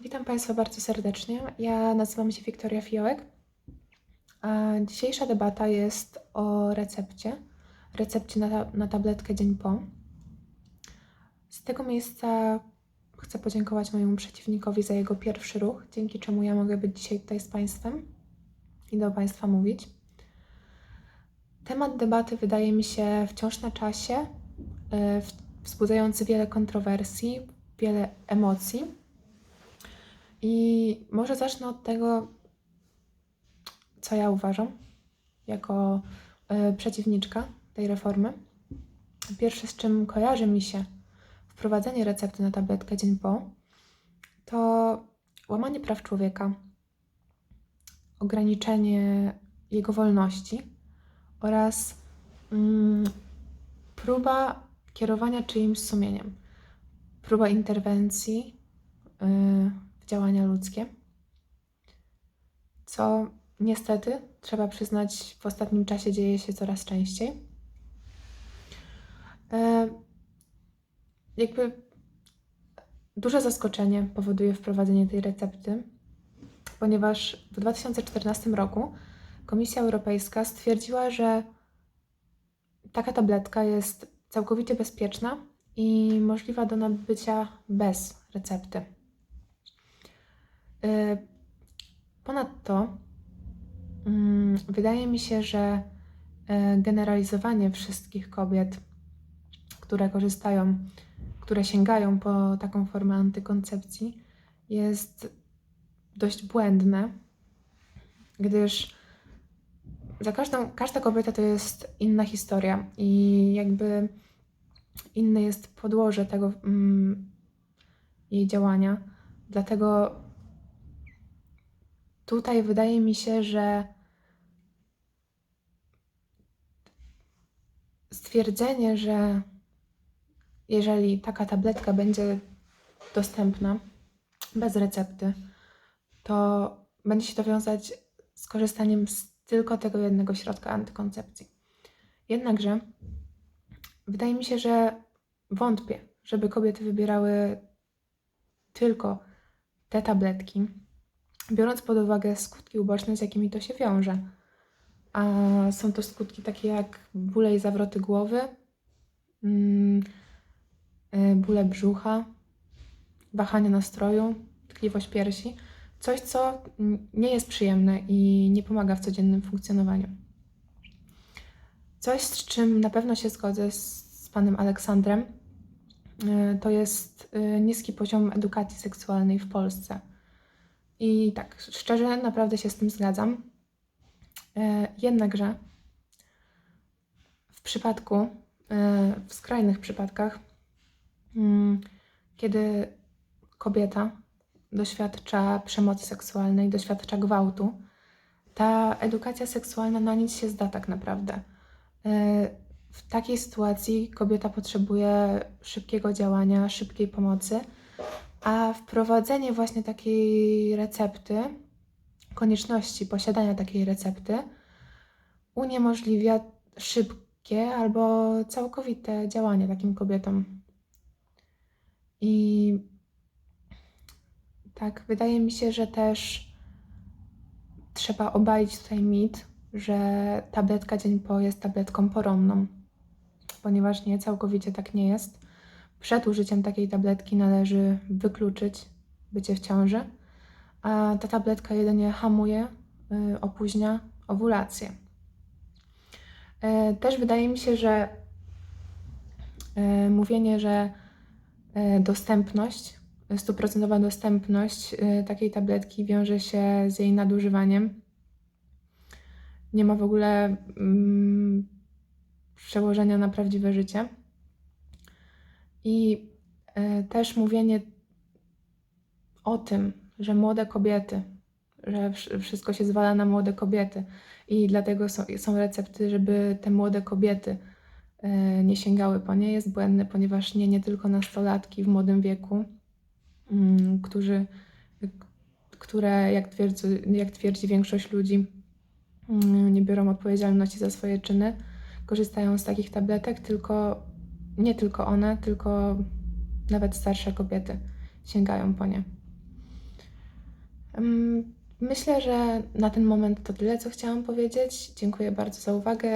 Witam Państwa bardzo serdecznie. Ja nazywam się Wiktoria Fiołek. Dzisiejsza debata jest o recepcie. Recepcie na, na tabletkę dzień po. Z tego miejsca chcę podziękować mojemu przeciwnikowi za jego pierwszy ruch, dzięki czemu ja mogę być dzisiaj tutaj z Państwem i do Państwa mówić. Temat debaty wydaje mi się wciąż na czasie, w- wzbudzający wiele kontrowersji, wiele emocji. I może zacznę od tego, co ja uważam jako y, przeciwniczka tej reformy. Pierwsze, z czym kojarzy mi się wprowadzenie recepty na tabletkę dzień po, to łamanie praw człowieka, ograniczenie jego wolności oraz mm, próba kierowania czyimś sumieniem, próba interwencji y, w działania ludzkie, co niestety, trzeba przyznać, w ostatnim czasie dzieje się coraz częściej. E, Jakby duże zaskoczenie powoduje wprowadzenie tej recepty, ponieważ w 2014 roku Komisja Europejska stwierdziła, że taka tabletka jest całkowicie bezpieczna i możliwa do nabycia bez recepty. Y, Ponadto mm, wydaje mi się, że e, generalizowanie wszystkich kobiet, które korzystają, które sięgają po taką formę antykoncepcji, jest dość błędne, gdyż za każdą, każda kobieta to jest inna historia i jakby inne jest podłoże tego mm, jej działania. Dlatego tutaj wydaje mi się, że stwierdzenie, że jeżeli taka tabletka będzie dostępna bez recepty, to będzie się to wiązać z korzystaniem z tylko tego jednego środka antykoncepcji. Jednakże wydaje mi się, że wątpię, żeby kobiety wybierały tylko te tabletki, biorąc pod uwagę skutki uboczne, z jakimi to się wiąże. A są to skutki takie jak bóle i zawroty głowy, mm, y, bóle brzucha, wahanie nastroju, tkliwość piersi. Coś, co nie jest przyjemne i nie pomaga w codziennym funkcjonowaniu. Coś, z czym na pewno się zgodzę z, z panem Aleksandrem, y, to jest y, niski poziom edukacji seksualnej w Polsce. I tak, szczerze, naprawdę się z tym zgadzam. E, Jednakże w przypadku, e, w skrajnych przypadkach, mm, kiedy kobieta doświadcza przemocy seksualnej, doświadcza gwałtu, ta edukacja seksualna na nic się zda tak naprawdę. E, W takiej sytuacji kobieta potrzebuje szybkiego działania, szybkiej pomocy, a wprowadzenie właśnie takiej recepty, konieczności posiadania takiej recepty, uniemożliwia szybkie albo całkowite działanie takim kobietom. I tak, wydaje mi się, że też trzeba obalić tutaj mit, że tabletka dzień po jest tabletką poronną, ponieważ nie, całkowicie tak nie jest. Przed użyciem takiej tabletki należy wykluczyć bycie w ciąży, a ta tabletka jedynie hamuje, y, opóźnia owulację. E, Też wydaje mi się, że e, mówienie, że dostępność, stuprocentowa dostępność takiej tabletki wiąże się z jej nadużywaniem, nie ma w ogóle mm, przełożenia na prawdziwe życie. I e, też mówienie o tym, że młode kobiety, że wsz- wszystko się zwala na młode kobiety. I dlatego są, są recepty, żeby te młode kobiety e, nie sięgały po nie, jest błędne, ponieważ nie, nie tylko nastolatki w młodym wieku, mm, którzy, które, jak twierdzi, jak twierdzi większość ludzi, mm, nie biorą odpowiedzialności za swoje czyny, korzystają z takich tabletek, tylko nie tylko one, tylko nawet starsze kobiety sięgają po nie. Myślę, że na ten moment to tyle, co chciałam powiedzieć. Dziękuję bardzo za uwagę